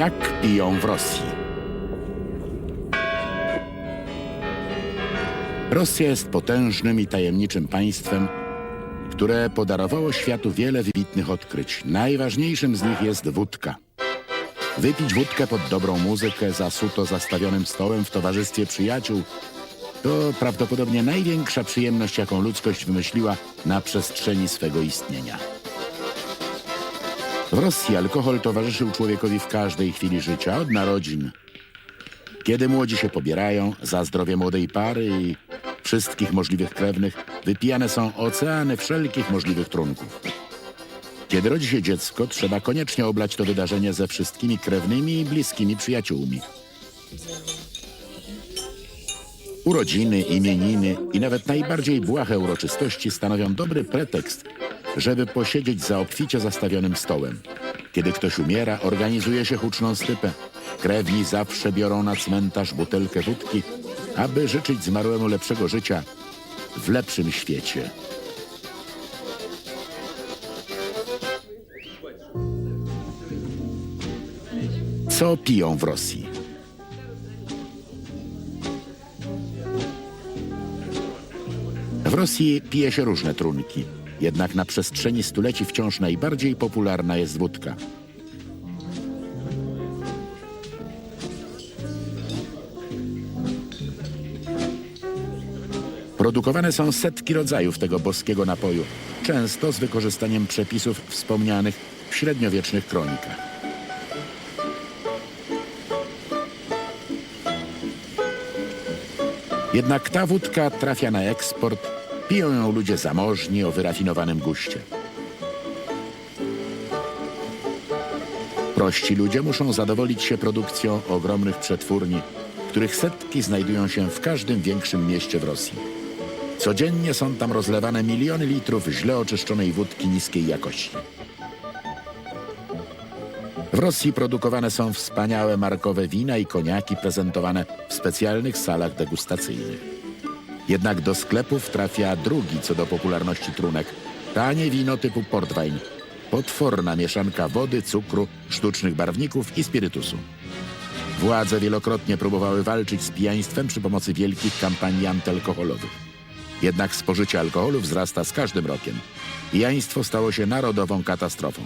Jak piją w Rosji? Rosja jest potężnym i tajemniczym państwem, które podarowało światu wiele wybitnych odkryć. Najważniejszym z nich jest wódka. Wypić wódkę pod dobrą muzykę za suto zastawionym stołem w towarzystwie przyjaciół to prawdopodobnie największa przyjemność, jaką ludzkość wymyśliła na przestrzeni swego istnienia. W Rosji alkohol towarzyszył człowiekowi w każdej chwili życia, od narodzin. Kiedy młodzi się pobierają, za zdrowie młodej pary i wszystkich możliwych krewnych, wypijane są oceany wszelkich możliwych trunków. Kiedy rodzi się dziecko, trzeba koniecznie oblać to wydarzenie ze wszystkimi krewnymi i bliskimi przyjaciółmi. Urodziny, imieniny i nawet najbardziej błahe uroczystości stanowią dobry pretekst, żeby posiedzieć za obficie zastawionym stołem. Kiedy ktoś umiera, organizuje się huczną stypę. Krewni zawsze biorą na cmentarz butelkę wódki, aby życzyć zmarłemu lepszego życia w lepszym świecie. Co piją w Rosji? W Rosji pije się różne trunki, jednak na przestrzeni stuleci wciąż najbardziej popularna jest wódka. Produkowane są setki rodzajów tego boskiego napoju, często z wykorzystaniem przepisów wspomnianych w średniowiecznych kronikach. Jednak ta wódka trafia na eksport, piją ją ludzie zamożni o wyrafinowanym guście. Prości ludzie muszą zadowolić się produkcją ogromnych przetwórni, których setki znajdują się w każdym większym mieście w Rosji. Codziennie są tam rozlewane miliony litrów źle oczyszczonej wódki niskiej jakości. W Rosji produkowane są wspaniałe markowe wina i koniaki prezentowane w specjalnych salach degustacyjnych. Jednak do sklepów trafia drugi co do popularności trunek. Tanie wino typu portwein. Potworna mieszanka wody, cukru, sztucznych barwników i spirytusu. Władze wielokrotnie próbowały walczyć z pijaństwem przy pomocy wielkich kampanii antyalkoholowych. Jednak spożycie alkoholu wzrasta z każdym rokiem. Pijaństwo stało się narodową katastrofą.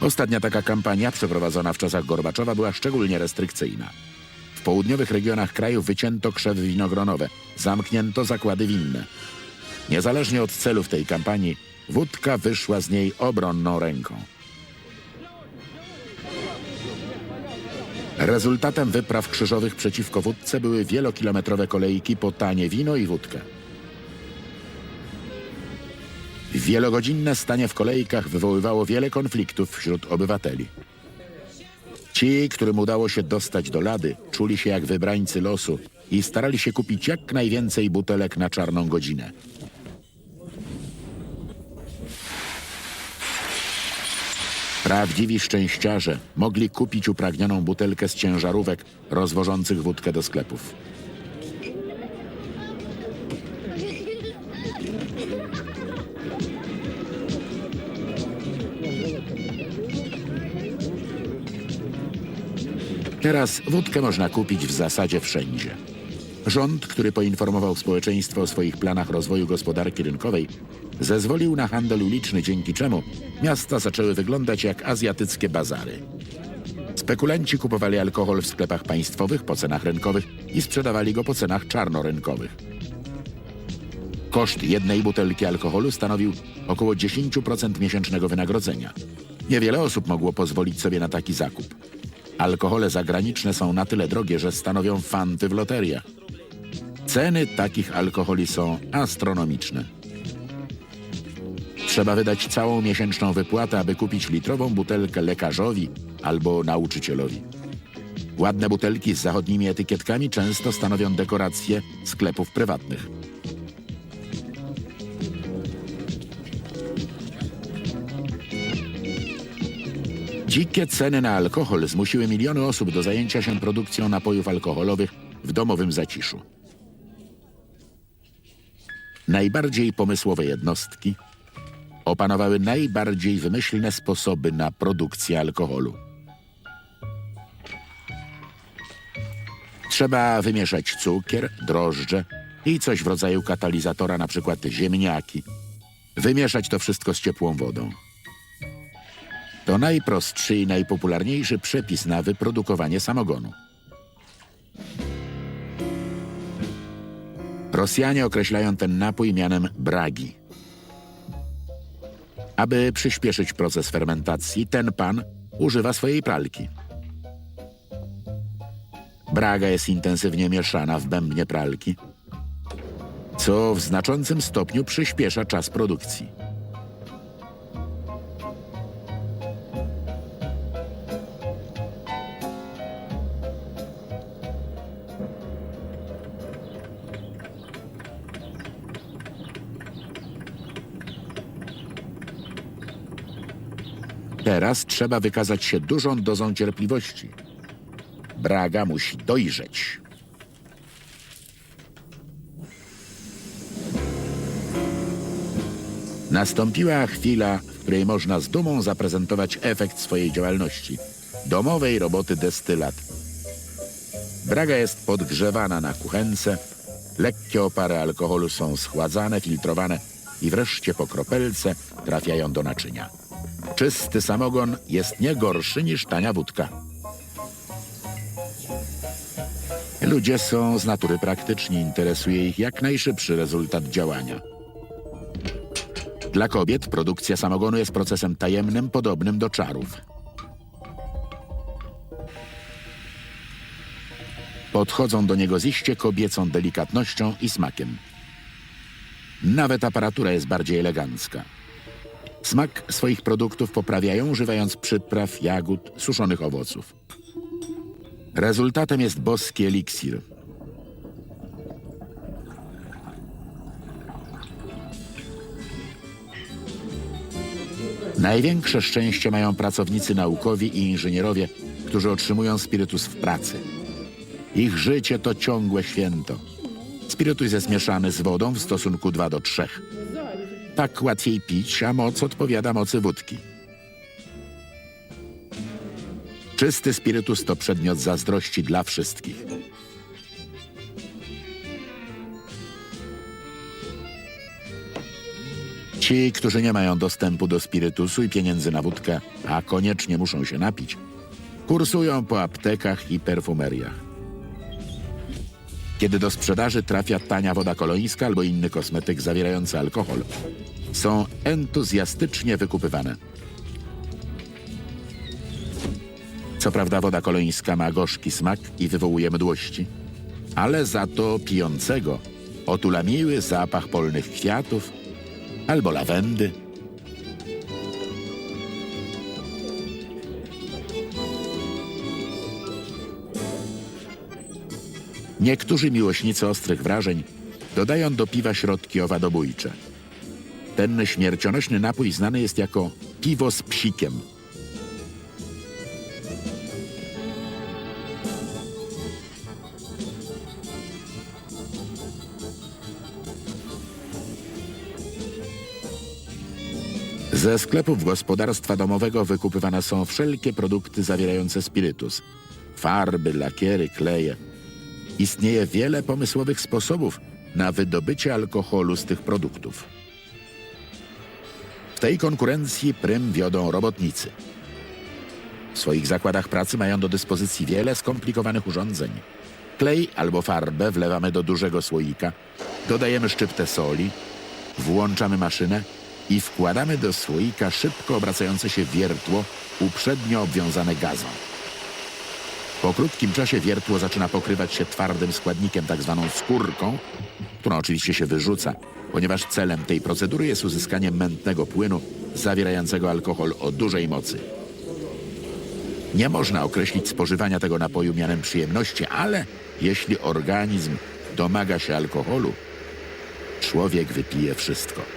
Ostatnia taka kampania, przeprowadzona w czasach Gorbaczowa, była szczególnie restrykcyjna. W południowych regionach kraju wycięto krzewy winogronowe, zamknięto zakłady winne. Niezależnie od celów tej kampanii, wódka wyszła z niej obronną ręką. Rezultatem wypraw krzyżowych przeciwko wódce były wielokilometrowe kolejki po tanie wino i wódkę. Wielogodzinne stanie w kolejkach wywoływało wiele konfliktów wśród obywateli. Ci, którym udało się dostać do lady, czuli się jak wybrańcy losu i starali się kupić jak najwięcej butelek na czarną godzinę. Prawdziwi szczęściarze mogli kupić upragnioną butelkę z ciężarówek rozwożących wódkę do sklepów. Teraz wódkę można kupić w zasadzie wszędzie. Rząd, który poinformował społeczeństwo o swoich planach rozwoju gospodarki rynkowej, zezwolił na handel uliczny, dzięki czemu miasta zaczęły wyglądać jak azjatyckie bazary. Spekulanci kupowali alkohol w sklepach państwowych po cenach rynkowych i sprzedawali go po cenach czarnorynkowych. Koszt jednej butelki alkoholu stanowił około 10% miesięcznego wynagrodzenia. Niewiele osób mogło pozwolić sobie na taki zakup. Alkohole zagraniczne są na tyle drogie, że stanowią fanty w loteriach. Ceny takich alkoholi są astronomiczne. Trzeba wydać całą miesięczną wypłatę, aby kupić litrową butelkę lekarzowi albo nauczycielowi. Ładne butelki z zachodnimi etykietkami często stanowią dekoracje sklepów prywatnych. Dzikie ceny na alkohol zmusiły miliony osób do zajęcia się produkcją napojów alkoholowych w domowym zaciszu. Najbardziej pomysłowe jednostki opanowały najbardziej wymyślne sposoby na produkcję alkoholu. Trzeba wymieszać cukier, drożdże i coś w rodzaju katalizatora, przykład ziemniaki. Wymieszać to wszystko z ciepłą wodą. To najprostszy i najpopularniejszy przepis na wyprodukowanie samogonu. Rosjanie określają ten napój mianem bragi. Aby przyspieszyć proces fermentacji, ten pan używa swojej pralki. Braga jest intensywnie mieszana w bębnie pralki, co w znaczącym stopniu przyspiesza czas produkcji. Teraz trzeba wykazać się dużą dozą cierpliwości. Braga musi dojrzeć. Nastąpiła chwila, w której można z dumą zaprezentować efekt swojej działalności domowej roboty destylat. Braga jest podgrzewana na kuchence, lekkie opary alkoholu są schładzane, filtrowane i wreszcie po kropelce trafiają do naczynia. Czysty samogon jest nie gorszy niż tania wódka. Ludzie są z natury praktyczni, interesuje ich jak najszybszy rezultat działania. Dla kobiet produkcja samogonu jest procesem tajemnym, podobnym do czarów. Podchodzą do niego z iście kobiecą delikatnością i smakiem. Nawet aparatura jest bardziej elegancka. Smak swoich produktów poprawiają, używając przypraw, jagód, suszonych owoców. Rezultatem jest boski eliksir. Największe szczęście mają pracownicy naukowi i inżynierowie, którzy otrzymują spirytus w pracy. Ich życie to ciągłe święto. Spirytus jest mieszany z wodą w stosunku 2 do 3. Tak łatwiej pić, a moc odpowiada mocy wódki. Czysty spirytus to przedmiot zazdrości dla wszystkich. Ci, którzy nie mają dostępu do spirytusu i pieniędzy na wódkę, a koniecznie muszą się napić, kursują po aptekach i perfumeriach. Kiedy do sprzedaży trafia tania woda kolońska albo inny kosmetyk zawierający alkohol, są entuzjastycznie wykupywane. Co prawda woda kolońska ma gorzki smak i wywołuje mdłości, ale za to pijącego otula miły zapach polnych kwiatów albo lawendy. Niektórzy miłośnicy ostrych wrażeń dodają do piwa środki owadobójcze. Ten śmiercionośny napój znany jest jako piwo z psikiem. Ze sklepów gospodarstwa domowego wykupywane są wszelkie produkty zawierające spirytus. Farby, lakiery, kleje. Istnieje wiele pomysłowych sposobów na wydobycie alkoholu z tych produktów. W tej konkurencji prym wiodą robotnicy. W swoich zakładach pracy mają do dyspozycji wiele skomplikowanych urządzeń. Klej albo farbę wlewamy do dużego słoika, dodajemy szczyptę soli, włączamy maszynę i wkładamy do słoika szybko obracające się wiertło uprzednio obwiązane gazą. Po krótkim czasie wiertło zaczyna pokrywać się twardym składnikiem, tak zwaną skórką, którą oczywiście się wyrzuca, ponieważ celem tej procedury jest uzyskanie mętnego płynu zawierającego alkohol o dużej mocy. Nie można określić spożywania tego napoju mianem przyjemności, ale jeśli organizm domaga się alkoholu, człowiek wypije wszystko.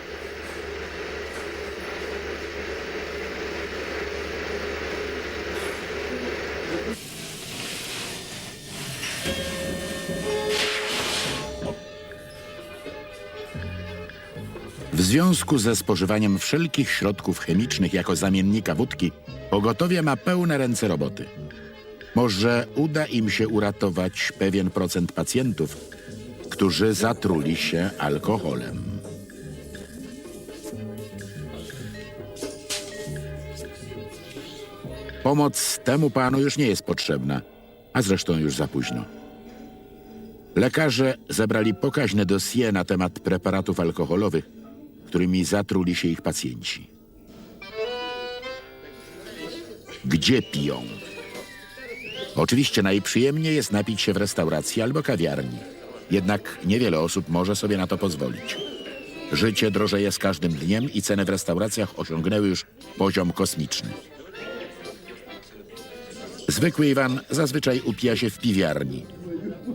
Związku ze spożywaniem wszelkich środków chemicznych jako zamiennika wódki, pogotowie ma pełne ręce roboty. Może uda im się uratować pewien procent pacjentów, którzy zatruli się alkoholem. Pomoc temu panu już nie jest potrzebna, a zresztą już za późno. Lekarze zebrali pokaźne dosie na temat preparatów alkoholowych, którymi zatruli się ich pacjenci. Gdzie piją? Oczywiście najprzyjemniej jest napić się w restauracji albo kawiarni. Jednak niewiele osób może sobie na to pozwolić. Życie drożeje z każdym dniem i ceny w restauracjach osiągnęły już poziom kosmiczny. Zwykły Iwan zazwyczaj upija się w piwiarni.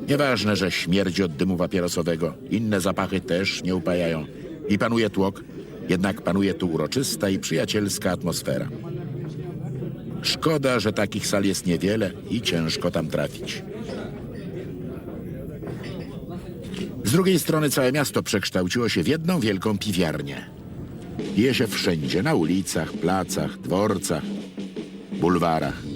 Nieważne, że śmierdzi od dymu papierosowego, inne zapachy też nie upajają i panuje tłok, jednak panuje tu uroczysta i przyjacielska atmosfera. Szkoda, że takich sal jest niewiele i ciężko tam trafić. Z drugiej strony całe miasto przekształciło się w jedną wielką piwiarnię. Pije się wszędzie, na ulicach, placach, dworcach, bulwarach.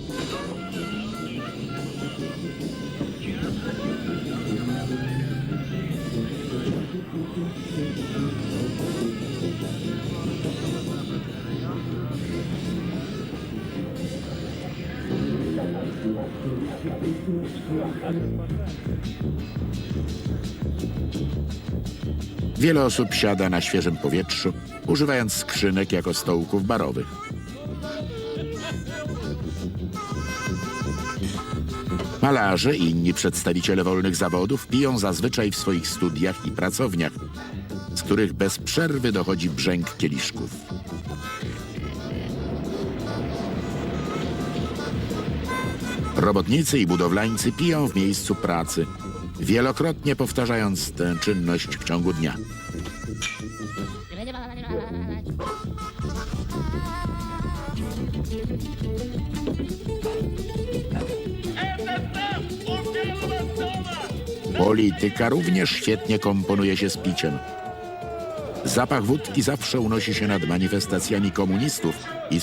Wiele osób siada na świeżym powietrzu, używając skrzynek jako stołków barowych. Malarze i inni przedstawiciele wolnych zawodów piją zazwyczaj w swoich studiach i pracowniach, z których bez przerwy dochodzi brzęk kieliszków. Robotnicy i budowlańcy piją w miejscu pracy, wielokrotnie powtarzając tę czynność w ciągu dnia. Polityka również świetnie komponuje się z piciem. Zapach wódki zawsze unosi się nad manifestacjami komunistów i